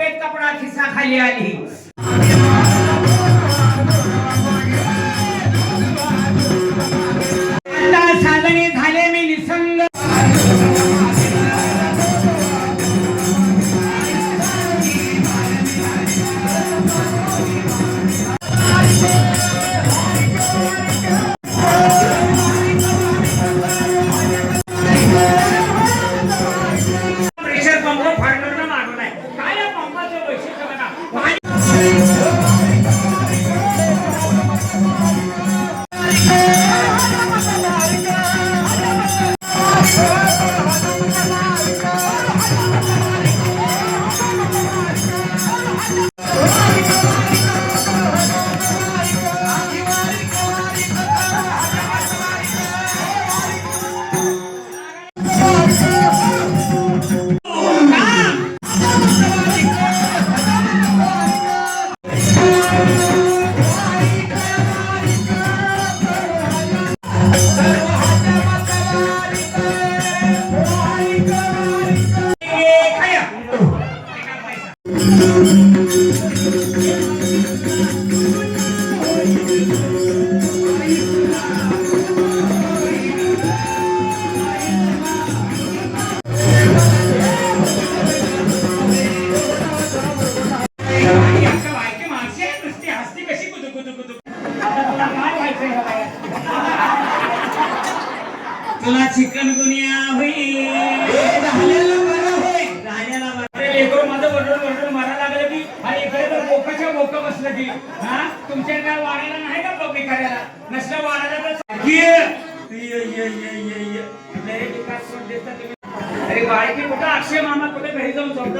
सफेद कपडा खिसा खाली आली. Yeah. चिकन गुनिया होईल झालेला बरं होईल झालेला बरं अरे लेकरं माझं वरडून वरडून मारा लागलं की आणि इकडे तर बोकाच्या बोक बसलं की. हा? तुमच्या काय वाढायला नाही का बघ करायला नसलं वाढायला तर तुम्ही. अरे बाळकी कुठं अक्षय मामा कुठे घरी जाऊन झोपला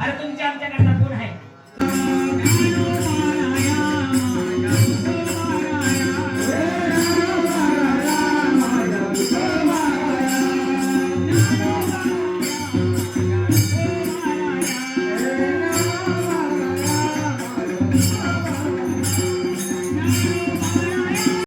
अरे तुमच्या आमच्याकडनं कोण आहे?